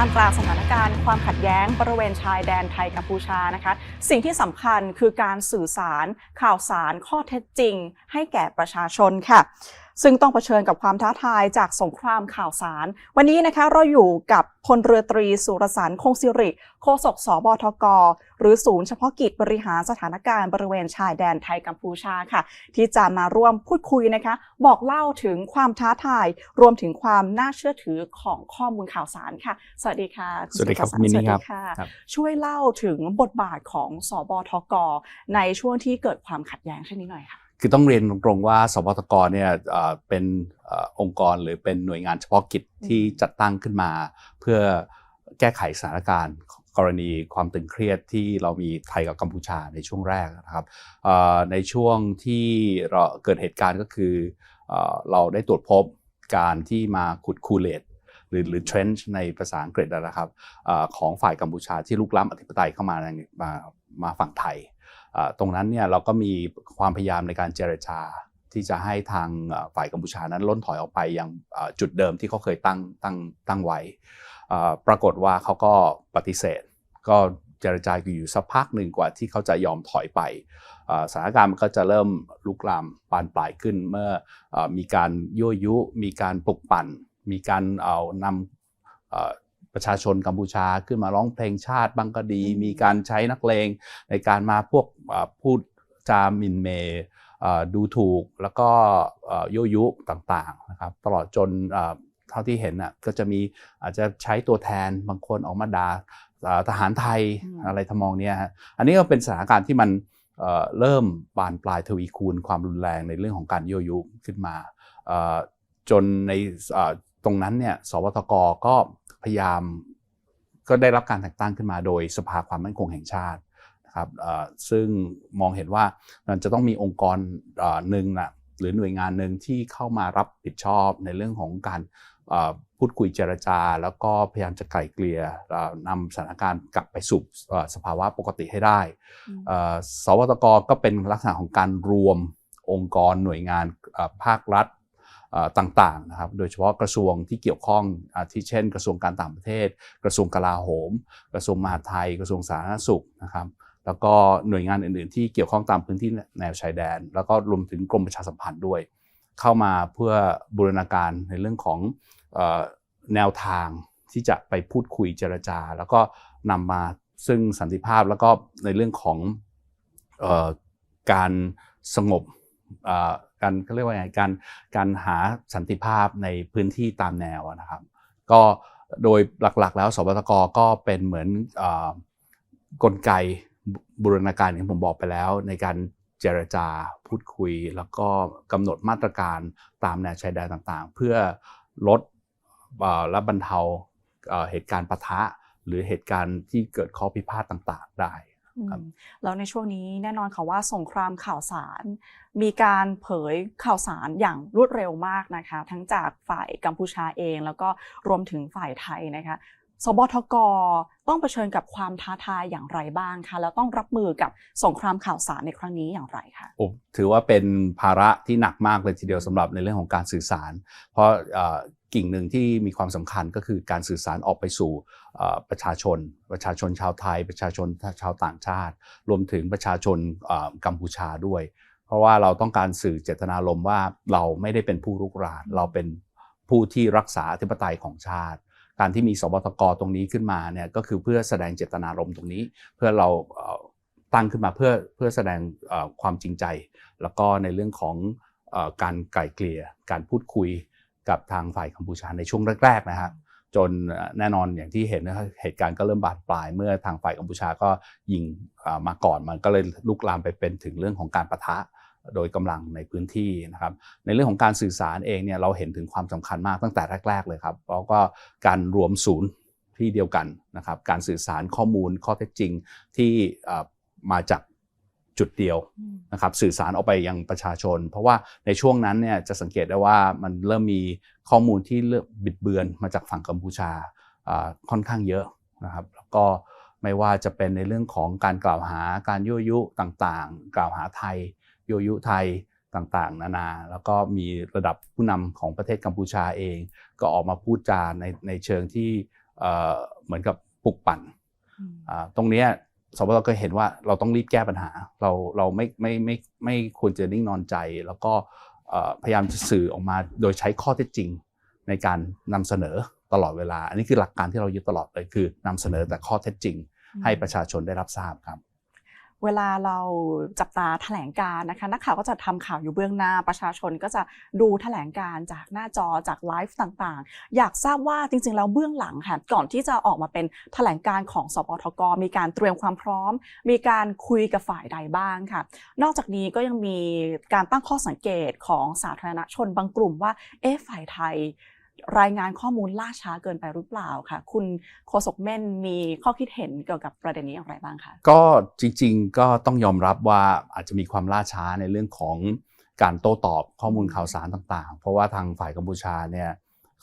ท่ามกลางสถานการณ์ความขัดแย้งบริเวณชายแดนไทยกัมพูชานะคะ สิ่งที่สำคัญคือการสื่อสารข่าวสารข้อเท็จจริง ให้แก่ประชาชนค่ะ ซึ่งต้องเผชิญกับความท้าทายจากสงครามข่าวสาร วันนี้นะคะเราอยู่กับพลเรือตรีสุรสารคงสิริ โฆษกสบทก หรือศูนย์เฉพาะกิจบริหารสถานการณ์บริเวณชายแดนไทยกัมพูชาค่ะ ที่จะมาร่วมพูดคุยนะคะ บอกเล่าถึงความท้าทาย รวมถึงความน่าเชื่อถือของข้อมูลข่าวสารค่ะ สวัสดีค่ะณสวัสดีครับสุรสารมินนี่ครับสวัสดีค่ะครับช่วยเล่าถึงบทบาทของสบทก ในช่วงที่เกิดความขัดแย้งเช่นนี้หน่อยค่ะ คือต้องเรียนตรงๆว่าสปทกเนี่ยเอ่อเป็นเอ่อองค์กรหรือเป็นหน่วยงานเฉพาะกิจที่จัดตั้งขึ้นมา เพื่อแก้ไขสถานการณ์กรณีความตึงเครียดที่เรามีไทยกับกัมพูชาในช่วงแรกนะครับเอ่อในช่วงที่เราเกิดเหตุการณ์ก็คือเอ่อเราได้ตรวจพบการที่มาขุดคูเลตหรือหรือ trench ในภาษาอังกฤษนะครับเออของฝ่ายกัมพูชาที่ลุกล้ำอธิปไตยเข้ามาในมามาฝั่งไทยอ่า ตรงนั้นเนี่ยเราก็มีความพยายามในการเจรจาที่จะให้ทางฝ่ายกัมพูชานั้นล้นถอยออกไปยังอ่าจุดเดิมที่เขาเคยตั้งตั้งตั้งไว้ ปรากฏว่าเขาก็ปฏิเสธ ก็เจรจาอยู่สักพักหนึ่งกว่าที่เขาจะยอมถอยไปสถานการณ์มันก็จะเริ่มลุกลามบานปลายขึ้นเมื่ออมีการยั่วยุ มีการปลุกปั่น มีการเอานำ ประชาชนกัมพูชาขึ้นมาร้องเพลงชาติบ้างก็ดีอืมมีการใช้นักเลงในการมาพวกอ่าพูดจาหมินเมย์อ่าดูถูกแล้วก็อ่ายั่วยุต่างๆนะครับตลอดจนอ่าเท่าที่เห็นน่ะก็จะมีอาจจะใช้ตัวแทนบางคนออกมาด่าอ่าทหารไทยอืมอะไรทำนองเนี้ยฮะอันนี้ก็เป็นสถานการณ์ที่มันเอ่อเริ่มบานปลายทวีคูณความรุนแรงในเรื่องของการยั่วยุขึ้นมาเอ่อจนในอ่าตรงนั้นเนี่ยสวทกก็ พยายามก็ได้รับการแต่งตั้งขึ้นมาโดยสภาความมั่นคงแห่งชาตินะครับเอ่อซึ่งมองเห็นว่ามันจะต้องมีองค์กรเอ่อหนึ่งนะหรือหน่วยงานหนึ่งที่เข้ามารับผิดชอบในเรื่องของการเอ่อพูดคุยเจรจา แล้วก็พยายามจะไกล่เกลี่ยเอ่อนำสถานการณ์กลับไปสู่เอ่อสภาวะปกติให้ได้อืมเอ่อสวทกก็เป็นลักษณะของการรวมองค์กรหน่วยงานเอ่อภาครัฐเอ่อ ต่างๆนะครับ โดยเฉพาะกระทรวงที่เกี่ยวข้องอาที่เช่น กระทรวงการต่างประเทศ กระทรวงกลาโหม กระทรวงมหาดไทย กระทรวงสาธารณสุขนะครับแล้วก็หน่วยงานอื่น ๆ ที่เกี่ยวข้องตามพื้นที่แนวชายแดน แล้วก็รวมถึงกรมประชาสัมพันธ์ด้วย เข้ามาเพื่อบูรณาการในเรื่องของอแนวทางที่จะไปพูดคุยเจรจา แล้วก็นำมาซึ่งสันติภาพแล้วก็ในเรื่องของออการสงบ การเขาเรียกว่าไงการการหาสันติภาพในพื้นที่ตามแนวนะครับ ก็โดยหลักๆ แล้วสบตกก็เป็นเหมือนอกลไกบูรณาการอย่างที่ผมบอกไปแล้ว ในการเจรจาพูดคุย แล้วก็กำหนดมาตรการตามแนวชายแดนต่างๆ เพื่อลดอและบรรเทาเหตุการณ์ปะทะ หรือเหตุการณ์ที่เกิดข้อพิพาทต่างๆ ได้ ครับอืมแล้วในช่วงนี้แน่นอนค่ะว่าสงครามข่าวสาร มีการเผยข่าวสารอย่างรวดเร็วมากนะคะ ทั้งจากฝ่ายกัมพูชาเอง แล้วก็รวมถึงฝ่ายไทยนะคะสบทกต้องเผชิญกับความท้าทายอย่างไรบ้างคะแล้วต้องรับมือกับสงครามข่าวสารในครั้งนี้อย่างไรคะโอ้ถือว่าเป็นภาระที่หนักมากเลยทีเดียวสำหรับในเรื่องของการสื่อสาร เพราะเอ่อ กิ่งหนึ่งที่มีความสำคัญก็คือการสื่อสารออกไปสู่ประชาชน ประชาชนชาวไทย ประชาชนชาวต่างชาติ รวมถึงประชาชนกัมพูชาด้วย เพราะว่าเราต้องการสื่อเจตนารมณ์ว่าเราไม่ได้เป็นผู้รุกราน เราเป็นผู้ที่รักษาอธิปไตยของชาติ การที่มีสบตกตรงนี้ขึ้นมาเนี่ยก็คือเพื่อแสดงเจตนารมณ์ตรงนี้ เพื่อเราตั้งขึ้นมาเพื่อเพื่อแสดงความจริงใจ แล้วก็ในเรื่องของการไกล่เกลี่ยการพูดคุย กับทางฝ่ายกัมพูชาในช่วงแรกๆนะครับจนแน่นอนอย่างที่เห็นนะครับเหตุการณ์ก็เริ่มบานปลาย เมื่อทางฝ่ายกัมพูชาก็ยิงมาก่อนมันก็เลยลุกลามไปเป็นถึงเรื่องของการปะทะโดยกำลังในพื้นที่นะครับในเรื่องของการสื่อสารเองเนี่ยเราเห็นถึงความสำคัญมากตั้งแต่แรก ๆ เลยครับแล้วก็การรวมศูนย์ที่เดียวกันนะครับการสื่อสารข้อมูลข้อเท็จจริงที่มาจาก จุดเดียวนะครับสื่อสารออกไปยังประชาชน เพราะว่าในช่วงนั้นเนี่ยจะสังเกตได้ว่ามันเริ่มมีข้อมูลที่เริ่มบิดเบือนมาจากฝั่งกัมพูชาอ่าค่อนข้างเยอะนะครับแล้วก็ไม่ว่าจะเป็นในเรื่องของการกล่าวหาการยั่วยุต่างๆ กล่าวหาไทยยั่วยุไทยต่างๆ นานา แล้วก็มีระดับผู้นำของประเทศกัมพูชาเอง ก็ออกมาพูดจาในในเชิงที่เอ่อเหมือนกับปลุกปั่นอืมอ่าตรงเนี้ย สบตก็เห็นว่าเราต้องรีบแก้ปัญหา เราเราไม่ไม่ไม่ไม่ควรจะนิ่งนอนใจ แล้วก็พยายามสื่อออกมาโดยใช้ข้อเท็จจริงในการนำเสนอตลอดเวลา อันนี้คือหลักการที่เรายึดตลอดเลยคือนำเสนอแต่ข้อเท็จจริง ให้ประชาชนได้รับทราบครับ เวลาเราจับตาแถลงการ์นะคะนักข่าวก็จะทำข่าวอยู่เบื้องหน้าประชาชนก็จะดูแถลงการ์จากหน้าจอจากไลฟ์ต่างๆ อยากทราบว่าจริงๆแล้วเบื้องหลังค่ะก่อนที่จะออกมาเป็นแถลงการ์ของสปทก มีการเตรียมความพร้อม มีการคุยกับฝ่ายใดบ้างค่ะ นอกจากนี้ก็ยังมีการตั้งข้อสังเกตของสาธารณชนบางกลุ่มว่าเอ๊ะฝ่ายไทย รายงานข้อมูลล่าช้าเกินไปหรือเปล่าคะคุณโฆษกเม่นมีข้อคิดเห็นเกี่ยวกับประเด็นนี้อย่างไรบ้างคะก็จริง ๆ ก็ต้องยอมรับว่าอาจจะมีความล่าช้าในเรื่องของการโต้ตอบข้อมูลข่าวสารต่างๆ เพราะว่าทางฝ่ายกัมพูชาเนี่ย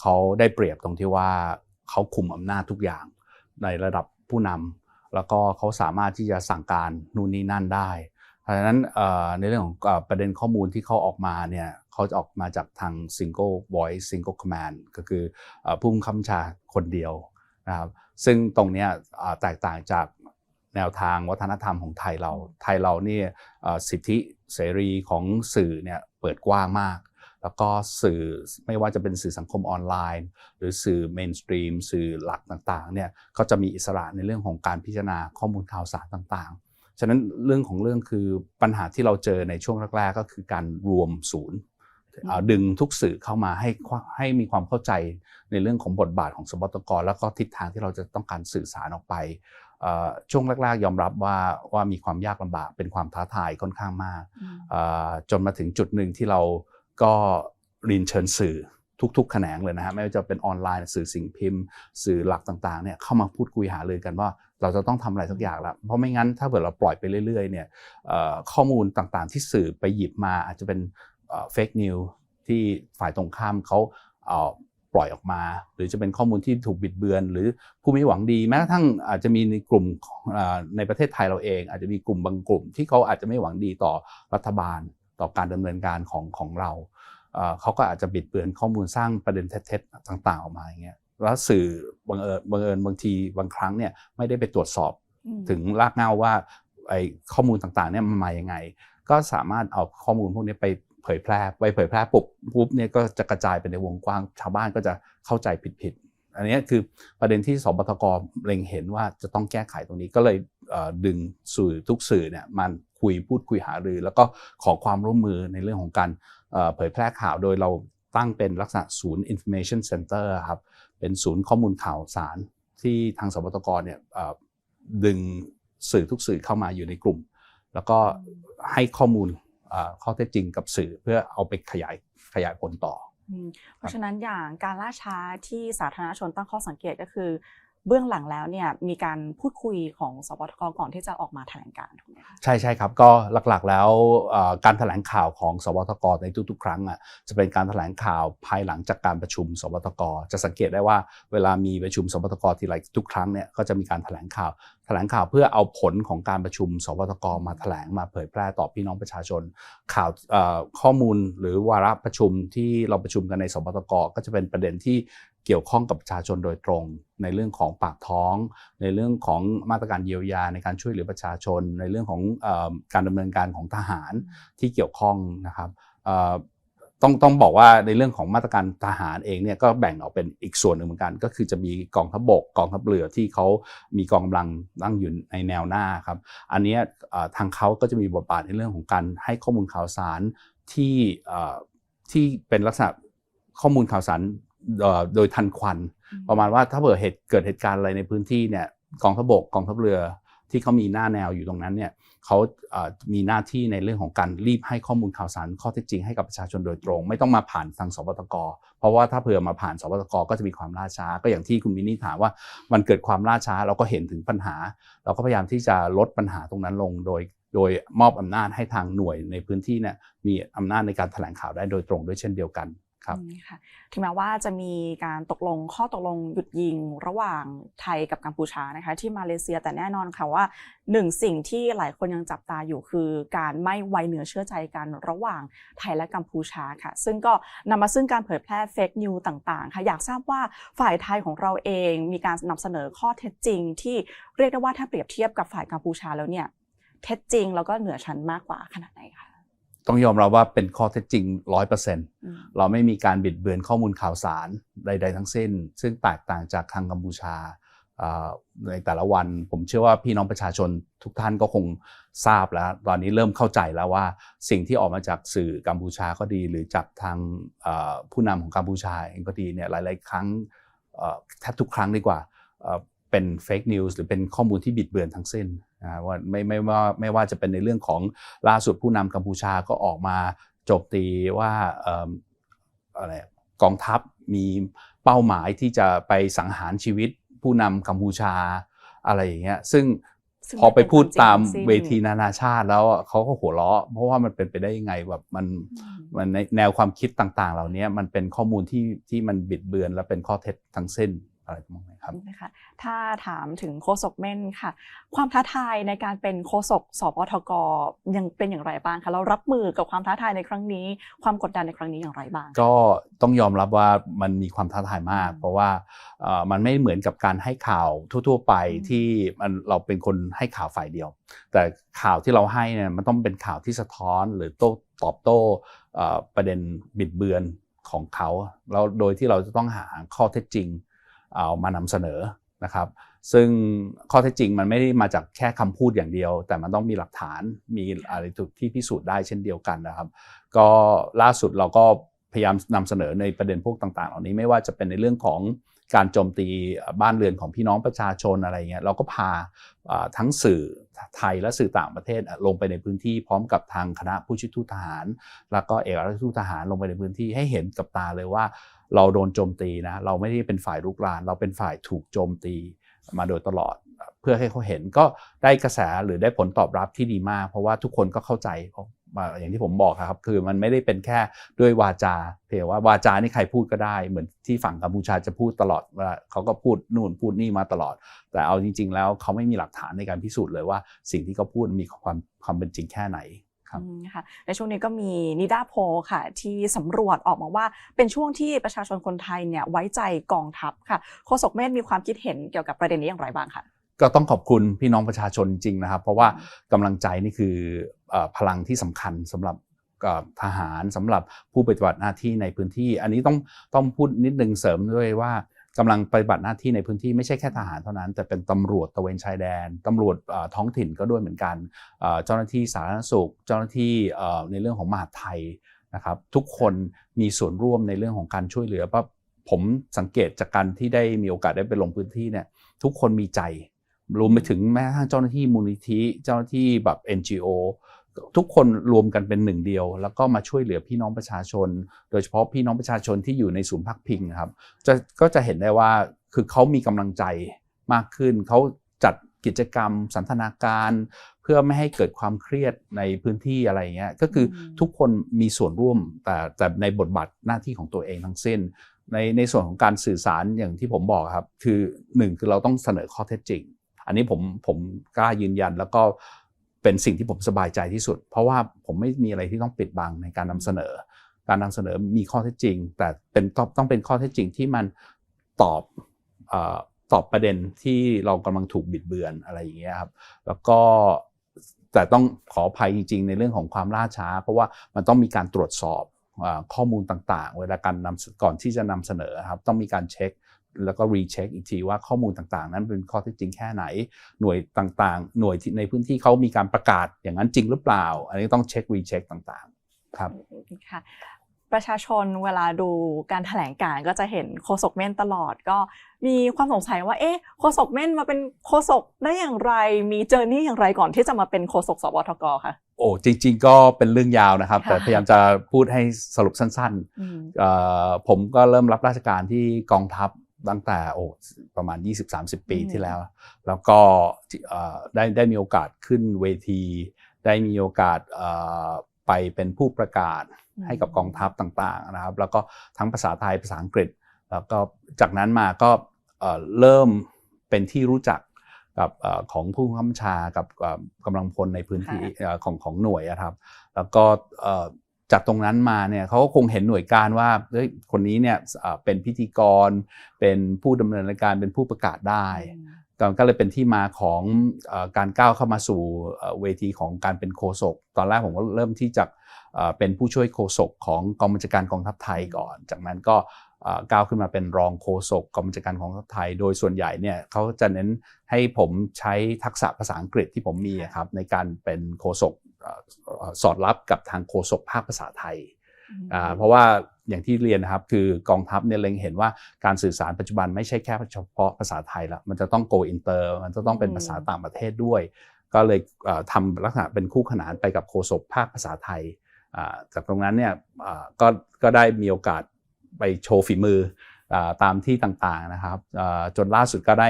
เขาได้เปรียบตรงที่ว่าเขาคุมอำนาจทุกอย่างในระดับผู้นำแล้วก็เขาสามารถที่จะสั่งการนู่นนี่นั่นได้ เพราะฉะนั้นในเรื่องของประเด็นข้อมูลที่เขาออกมาเนี่ย เขาจะออกมาจากทาง single voice single command ก็คือผู้บังคับบัญชาคนเดียวนะครับซึ่งตรงนี้แตกต่างจากแนวทางวัฒนธรรมของไทยเรา ไทยเราเนี่ยสิทธิเสรีของสื่อเนี่ยเปิดกว้างมาก แล้วก็สื่อไม่ว่าจะเป็นสื่อสังคมออนไลน์ หรือสื่อเมนสตรีมสื่อหลักต่างๆเนี่ยก็จะมีอิสระในเรื่องของการพิจารณาข้อมูลข่าวสารต่างๆ ฉะนั้นเรื่องของเรื่องคือปัญหาที่เราเจอในช่วงแรกๆก็คือการรวมศูนย์ ดึงทุกสื่อเข้ามาให้ความให้มีความเข้าใจในเรื่องของบทบาทของสบตกแล้วก็ทิศทางที่เราจะต้องการสื่อสารออกไปเอ่อช่วงแรกๆยอมรับว่าว่ามีความยากลำบากเป็นความท้าทายค่อนข้างมากเอ่อจนมาถึงจุดหนึ่งที่เราก็เรียนเชิญสื่อทุกๆ แขนงเลยนะฮะไม่ว่าจะเป็นออนไลน์สื่อสิ่งพิมพ์ สื่อหลักต่างๆเนี่ยเข้ามาพูดคุยหารือกันว่าเราจะต้องทำอะไรสักอย่างแล้วเพราะไม่งั้นถ้าเกิดเราปล่อยไปเรื่อยๆเนี่ยเอ่อข้อมูลต่างๆที่สื่อไปหยิบมาอาจจะเป็น เฟกนิวที่ฝ่ายตรงข้ามเขาเอ่อปล่อยออกมา หรือจะเป็นข้อมูลที่ถูกบิดเบือน หรือผู้ไม่หวังดีแม้กระทั่งอาจจะมีในกลุ่มของเอ่อในประเทศไทยเราเอง อาจจะมีกลุ่มบางกลุ่ม ที่เขาอาจจะไม่หวังดีต่อรัฐบาล ต่อการดำเนินการของของเราเอ่อเขาก็อาจจะบิดเบือนข้อมูลสร้างประเด็นเท็จๆต่าง ๆ ออกมาอย่างเงี้ยแล้วสื่อบังเอิญบังเอิญบางทีบางครั้งเนี่ยไม่ได้ไปตรวจสอบถึงรากเหง้าว่าไอ้ข้อมูลต่างๆเนี่ยมันมายังไง ก็สามารถเอาข้อมูลพวกนี้ไป เผยแพร่ไปเผยแพร่ปุ๊บปุ๊บเนี่ยก็จะกระจายไปในวงกว้าง ชาวบ้านก็จะเข้าใจผิดๆอันนี้คือประเด็นที่สบตกเล็งเห็นว่าจะต้องแก้ไขตรงนี้ก็เลยดึงสื่อทุกสื่อเนี่ยมันคุยพูดคุยหารือ แล้วก็ขอความร่วมมือในเรื่องของการเผยแพร่ข่าวโดยเราตั้งเป็นลักษณะศูนย์ information center ครับเป็นศูนย์ข้อมูลข่าวสารที่ทางสบตกเนี่ยดึงสื่อทุกสื่อเข้ามาอยู่ในกลุ่ม แล้วก็ให้ข้อมูล ข้อเท็จจริงกับสื่อเพื่อเอาไปขยายขยายผลต่ออืมเพราะฉะนั้นอย่างการล่าช้าที่สาธารณชนตั้งข้อสังเกตก็คือ เบื้องหลังแล้วเนี่ยมีการพูดคุยของสปทกก่อนที่จะออกมาแถลงการ์ถูกไหมคะใช่ใช่ครับก็หลักๆแล้วการแถลงข่าวของสวทกในทุกๆ ครั้งอะจะเป็นการแถลงข่าวภายหลังจากการประชุม สวทกจะสังเกตได้ว่าเวลามีประชุม สวทกทีไรทุกครั้งเนี่ยก็จะมีการแถลงข่าว แถลงข่าวเพื่อเอาผลของการประชุม สวทกมาแถลงมาเผยแพร่ต่อพี่น้องประชาชน ข่าวข้อมูลหรือวาระประชุมที่เราประชุมกันในสวทกก็จะเป็นประเด็นที่ เกี่ยวข้องกับประชาชนโดยตรง ในเรื่องของปากท้อง ในเรื่องของมาตรการเยียวยาในการช่วยเหลือประชาชน ในเรื่องของอการดำเนินการของทหารที่เกี่ยวข้องนะครับต้องต้องบอกว่าในเรื่องของมาตรการทหารเองเนี่ยก็แบ่งออกเป็นอีกส่วนหนึ่งเหมือนกัน ก็คือจะมีกองทัพบกกองทัพเรือที่เขามีกองกำลังตั้งอยู่ในแนวหน้าครับอันนี้ทางเขาก็จะมีบทบาทในเรื่องของการให้ข้อมูลข่าวสารที่ที่เป็นลักษณะข้อมูลข่าวสาร โดยทันควัน ประมาณว่าถ้าเกิดเหตุเกิดเหตุการณ์อะไรในพื้นที่เนี่ยกองทัพบกกองทัพเรือที่เขามีหน้าแนวอยู่ตรงนั้นเนี่ยเขาเอ่อมีหน้าที่ในเรื่องของการรีบให้ข้อมูลข่าวสารข้อเท็จจริงให้กับประชาชนโดยตรง ไม่ต้องมาผ่านทางสปตกเพราะว่าถ้าเผื่อมาผ่านสปตกก็จะมีความล่าช้า ก็อย่างที่คุณมินนี่ถามว่ามันเกิดความล่าช้าเราก็เห็นถึงปัญหา เราก็พยายามที่จะลดปัญหาตรงนั้นลงโดยโดยมอบอำนาจให้ทางหน่วยในพื้นที่เนี่ยมีอำนาจในการแถลงข่าวได้โดยตรงด้วยเช่นเดียวกัน ครับค่ะถึงแม้ว่าจะมีการตกลงข้อตกลงหยุดยิงระหว่างไทยกับกัมพูชานะคะที่มาเลเซียแต่แน่นอนค่ะว่าหนึ่งสิ่งที่หลายคนยังจับตาอยู่คือ การไม่ไว้เนื้อเชื่อใจกันระหว่างไทยและกัมพูชาค่ะ ซึ่งก็นำมาซึ่งการเผยแพร่เฟกนิวต่างๆค่ะอยากทราบว่าฝ่ายไทยของเราเองมีการนำเสนอข้อเท็จจริง ที่เรียกได้ว่าถ้าเปรียบเทียบกับฝ่ายกัมพูชาแล้วเนี่ยเท็จจริงแล้วก็เหนือชั้นมากกว่าขนาดไหนคะ ต้องยอมรับว่าเป็นข้อเท็จจริงร้อยเปอร์เซ็นต์อืมเราไม่มีการบิดเบือนข้อมูลข่าวสารใด ๆ ทั้งสิ้น ซึ่งแตกต่างจากทางกัมพูชาอ่าในแต่ละวันผมเชื่อว่าพี่น้องประชาชนทุกท่านก็คงทราบแล้ว ตอนนี้เริ่มเข้าใจแล้วว่าสิ่งที่ออกมาจากสื่อกัมพูชาก็ดี หรือจากทางอ่าผู้นำของกัมพูชาเองก็ดีเนี่ยหลาย ๆ ครั้งเอ่อแทบทุกครั้งดีกว่าเอ่อเป็นเฟกนิวส์หรือเป็นข้อมูลที่บิดเบือนทั้งสิ้นนะ ว่าไม่ไม่ว่าไม่ว่าจะเป็นในเรื่องของล่าสุดผู้นำกัมพูชาก็ออกมาโจมตีว่าเอิ่มอะไรกองทัพมีเป้าหมายที่จะไปสังหารชีวิตผู้นำกัมพูชาอะไรอย่างเงี้ยซึ่งซึ่งพอไปพูดตามไม่เป็นความจริงทั้งสิ้นเวทีนานาชาติแล้วเขาก็หัวเราะ เพราะว่ามันเป็นไปได้ยังไงแบบมันอืมมันในแนวความคิดต่างๆ เหล่านี้มันเป็นข้อมูลที่ที่มันบิดเบือนและเป็นข้อเท็จทั้งสิ้น อะไรประมาณนี้ครับนะคะถ้าถามถึงโฆษกเม่นค่ะ ความท้าทายในการเป็นโฆษกสปทกยังเป็นอย่างไรบ้างคะเรารับมือกับความท้าทายในครั้งนี้ ความกดดันในครั้งนี้อย่างไรบ้าง ก็ต้องยอมรับว่ามันมีความท้าทายมาก เพราะว่าเอ่อมันไม่เหมือนกับการให้ข่าวทั่ว ๆ ไปอืมที่มันเราเป็นคนให้ข่าวฝ่ายเดียว แต่ข่าวที่เราให้เนี่ยมันต้องเป็นข่าวที่สะท้อนหรือโต้ตอบโต้เอ่อประเด็นบิดเบือนของเขาแล้วโดยที่เราจะต้องหาข้อเท็จจริง เอามานำเสนอนะครับ ซึ่งข้อเท็จจริงมันไม่ได้มาจากแค่คำพูดอย่างเดียว แต่มันต้องมีหลักฐานมีอะไรที่พิสูจน์ได้เช่นเดียวกันนะครับ ก็ล่าสุดเราก็พยายามนำเสนอในประเด็นพวกต่างๆ เหล่านี้ไม่ว่าจะเป็นในเรื่องของการโจมตีบ้านเรือนของพี่น้องประชาชนอะไรเงี้ยเราก็พาทั้งสื่อไทยและสื่อต่างประเทศลงไปในพื้นที่พร้อมกับทางคณะผู้ช่วยทูตทหาร แล้วก็เอกอัครราชทูตทหารลงไปในพื้นที่ให้เห็นกับตาเลยว่า เราโดนโจมตีนะเราไม่ได้เป็นฝ่ายรุกราน เราเป็นฝ่ายถูกโจมตีมาโดยตลอด เพื่อให้เขาเห็นก็ได้กระแสหรือได้ผลตอบรับที่ดีมาก เพราะว่าทุกคนก็เข้าใจอย่างที่ผมบอกครับ คือมันไม่ได้เป็นแค่ด้วยวาจาเพียงว่าวาจานี่ใครพูดก็ได้ เหมือนที่ฝั่งกัมพูชาจะพูดตลอดว่าเขาก็พูดนู่นพูดนี่มาตลอด แต่เอาจริง ๆ แล้วเขาไม่มีหลักฐานในการพิสูจน์เลยว่าสิ่งที่เขาพูดมีความความเป็นจริงแค่ไหน ครับอืมค่ะในช่วงนี้ก็มีนิดาโพลค่ะ ที่สำรวจออกมาว่าเป็นช่วงที่ประชาชนคนไทยเนี่ยไว้ใจกองทัพค่ะโฆษกเมธมีความคิดเห็นเกี่ยวกับประเด็นนี้อย่างไรบ้างคะก็ต้องขอบคุณพี่น้องประชาชนจริงๆนะครับ เพราะว่ากำลังใจนี่คือเอ่อพลังที่สำคัญสำหรับเอ่อทหารสำหรับผู้ปฏิบัติหน้าที่ในพื้นที่ อันนี้ต้องต้องพูดนิดนึงเสริมด้วยว่า กำลังปฏิบัติหน้าที่ในพื้นที่ไม่ใช่แค่ทหารเท่านั้น แต่เป็นตำรวจตะเวนชายแดนตำรวจท้องถิ่นก็ด้วยเหมือนกัน เจ้าหน้าที่สาธารณสุข เจ้าหน้าที่ในเรื่องของมหาดไทยนะครับทุกคนมีส่วนร่วมในเรื่องของการช่วยเหลือเพราะผมสังเกตจากการที่ได้มีโอกาสได้ไปลงพื้นที่เนี่ยทุกคนมีใจรวมไปถึงแม้กระทั่งเจ้าหน้าที่มูลนิธิเจ้าหน้าที่แบบ NGO ทุกคนรวมกันเป็นหนึ่งเดียว แล้วก็มาช่วยเหลือพี่น้องประชาชน โดยเฉพาะพี่น้องประชาชนที่อยู่ในศูนย์พักพิงนะครับจะก็จะเห็นได้ว่าคือเขามีกำลังใจมากขึ้นเขาจัดกิจกรรม สันทนาการ เพื่อไม่ให้เกิดความเครียดในพื้นที่อะไรอย่างเงี้ยก็คืออมทุกคนมีส่วนร่วมแต่แต่ในบทบาทหน้าที่ของตัวเองทั้งสิ้น ในในส่วนของการสื่อสารอย่างที่ผมบอกครับ คือหนึ่งคือเราต้องเสนอข้อเท็จจริง อันนี้ผมผมกล้ายืนยันแล้วก็ เป็นสิ่งที่ผมสบายใจที่สุด เพราะว่าผมไม่มีอะไรที่ต้องปิดบังในการนำเสนอ การนำเสนอมีข้อเท็จจริง แต่เป็นต้องเป็นข้อเท็จจริงที่มันตอบอตอบประเด็นที่เรากำลังถูกบิดเบือนอะไรอย่างเงี้ยครับแล้วก็แต่ต้องขออภัยจริง ๆ ในเรื่องของความล่าช้า เพราะว่ามันต้องมีการตรวจสอบข้อมูลต่างๆ เวลาการนำก่อนที่จะนำเสนอครับต้องมีการเช็ค แล้วก็รีเช็คอีกทีว่าข้อมูลต่างๆ นั้นเป็นข้อเท็จจริงแค่ไหน หน่วยต่างๆ หน่วยที่ในพื้นที่เขามีการประกาศอย่างนั้นจริงหรือเปล่า อันนี้ต้องเช็ครีเช็คต่างๆ ครับค่ะประชาชนเวลาดูการแถลงการณ์ก็จะเห็นโฆษกเม่นตลอด ก็มีความสงสัยว่าเอ๊ะโฆษกเม่นมาเป็นโฆษกได้อย่างไร มีเจอร์นี่อย่างไรก่อนที่จะมาเป็นโฆษกสบทกค่ะโอ้จริง ๆ ก็เป็นเรื่องยาวนะครับค่ะแต่พยายามจะพูดให้สรุปสั้นอืมๆเอ่อผมก็เริ่มรับราชการที่กองทัพ ตั้งแต่โอ้ประมาณ 20-30 ปีที่แล้ว แล้วก็เอ่อได้ได้มีโอกาสขึ้นเวที ได้มีโอกาสเอ่อไปเป็นผู้ประกาศให้กับกองทัพต่างๆนะครับ แล้วก็ทั้งภาษาไทยภาษาอังกฤษ แล้วก็จากนั้นมาก็เอ่อเริ่มเป็นที่รู้จักกับเออของผู้บังคับบัญชากับเอ่อกำลังพลในพื้นที่เอ่อของของหน่วยอะครับ แล้วก็เอ่อ จากตรงนั้นมาเนี่ยเขาก็คงเห็นหน่วยการว่าเฮ้ยคนนี้เนี่ยเป็นพิธีกร เป็นผู้ดำเนินรายการเป็นผู้ประกาศได้ก็เลยเป็นที่มาของอการก้าวเข้ามาสู่เวทีของการเป็นโฆษกตอนแรกผมก็เริ่มที่จะเอ่อเป็นผู้ช่วยโฆษกของกองบัญชาการกองทัพไทยก่อน จากนั้นก็ก้าวขึ้นมาเป็นรองโฆษกกองบัญชาการกองทัพไทย โดยส่วนใหญ่เนี่ยเขาจะเน้นให้ผมใช้ทักษะภาษาอังกฤษที่ผมมีครับในการเป็นโฆษก สอดรับกับทางโฆษกภาคภาษาไทยอ่าเพราะว่าอย่างที่เรียนนะครับคือกองทัพเนี่ยเล็งเห็นว่าการสื่อสารปัจจุบันไม่ใช่แค่เฉพาะภาษาไทยละมันจะต้อง go inter มันจะต้องเป็นภาษาต่างประเทศด้วย ก็เลยเอ่อทำลักษณะเป็นคู่ขนานไปกับโฆษกภาคภาษาไทยอ่าจากตรงนั้นเนี่ยอ่าก็ก็ได้มีโอกาสไปโชว์ฝีมืออาตามที่ต่างๆนะครับอ่าจนล่าสุดก็ได้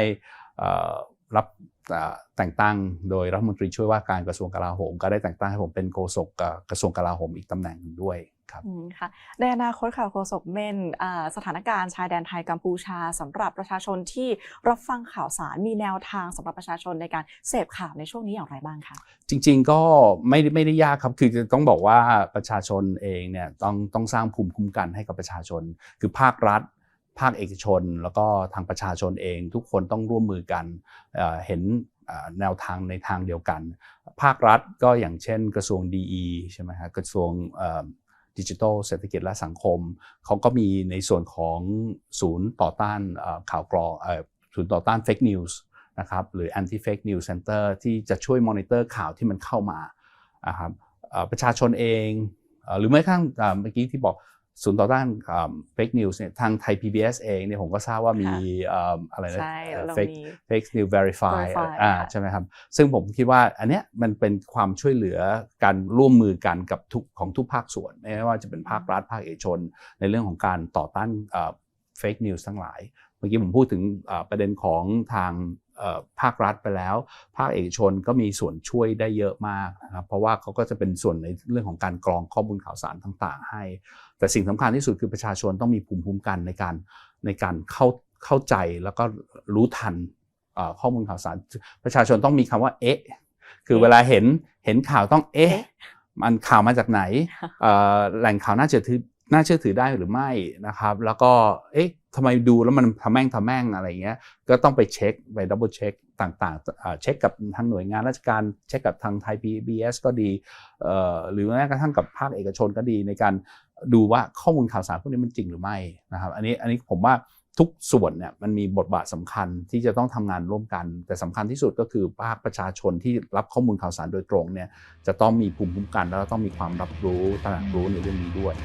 เอ่อ รับอ่าแต่งตั้งโดยรัฐมนตรีช่วยว่าการกระทรวงกลาโหม ก็ได้แต่งตั้งให้ผมเป็นโฆษกอ่ากระทรวงกลาโหมอีกตำแหน่งหนึ่งด้วยครับอืมค่ะในอนาคตค่ะโฆษกเมนอ่าสถานการณ์ชายแดนไทยกัมพูชาสำหรับประชาชนที่รับฟังข่าวสารมีแนวทางสำหรับประชาชนในการเสพข่าวในช่วงนี้อย่างไรบ้างคะจริง ๆก็ไม่ได้ไม่ได้ยากครับคือจะต้องบอกว่าประชาชนเองเนี่ยต้องต้องสร้างภูมิคุ้มกันให้กับประชาชน คือภาครัฐ ภาคเอกชน แล้วก็ทางประชาชนเอง ทุกคนต้องร่วมมือกันเห็นแนวทางในทางเดียวกัน ภาครัฐก็อย่างเช่นกระทรวงดีใช่ไหมครับกระทรวงดิจิทัลเศรษฐกิจและสังคม เขาก็มีในส่วนของศูนย์ต่อต้านข่าวกรองศูนย์ต่อต้านเฟกนิวส์นะครับหรือ anti fake news center ที่จะช่วยมอนิเตอร์ข่าวที่มันเข้ามานะครับประชาชนเองหรือแม้กระทั่งเมื่อกี้ที่บอก ศูนย์ต่อต้านเฟกนิวส์เนี่ยทางไทย PBS เองเนี่ยผมก็ทราบว่ามีค่ะเอ่ออะไรนะใช่เรา fake มี fake news verify Verify อ่าค่ะใช่ไหมครับซึ่งผมคิดว่าอันเนี้ยมันเป็นความช่วยเหลือการร่วมมือกันกับทุกของทุกภาคส่วน ไม่ว่าจะเป็นภาครัฐภาคเอกชน ในเรื่องของการต่อต้านเฟกนิวส์ทั้งหลาย เมื่อกี้ผมพูดถึงเอ่อประเด็นของทางเอ่อ ภาครัฐไปแล้ว ภาคเอกชนก็มีส่วนช่วยได้เยอะมากนะครับเพราะว่าเขาก็จะเป็นส่วนในเรื่องของการกรองข้อมูลข่าวสารต่าง ๆ ให้ แต่สิ่งสำคัญที่สุดคือประชาชนต้องมีภูมิคุ้มกันในการในการเข้าเข้าใจแล้วก็รู้ทันเอ่อข้อมูลข่าวสาร ประชาชนต้องมีคำว่าเอ๊ะคือเอ๊ะเวลาเห็นเห็นข่าวต้องเอ๊ะเอ๊ะมันข่าวมาจากไหนเอ่อแหล่งข่าวน่าเชื่อถือ น่าเชื่อถือได้หรือไม่นะครับ แล้วก็เอ๊ะทำไมดูแล้วมันทำแม่งทำแม่งอะไรเงี้ยก็ต้องไปเช็คไปดับเบิลเช็คต่างๆเช็คกับทางหน่วยงานราชการเช็คกับทางไทย PBS ก็ดีเอ่อหรือแม้กระทั่งกับภาคเอกชนก็ดีในการดูว่าข้อมูลข่าวสารพวกนี้มันจริงหรือไม่นะครับอันนี้อันนี้ผมว่าทุกส่วนเนี่ยมันมีบทบาทสำคัญที่จะต้องทำงานร่วมกัน แต่สำคัญที่สุดก็คือภาคประชาชนที่รับข้อมูลข่าวสารโดยตรงเนี่ยจะต้องมีภูมิคุ้มกัน แล้วต้องมีความรับรู้ตระหนักรู้ในเรื่องนี้ด้วย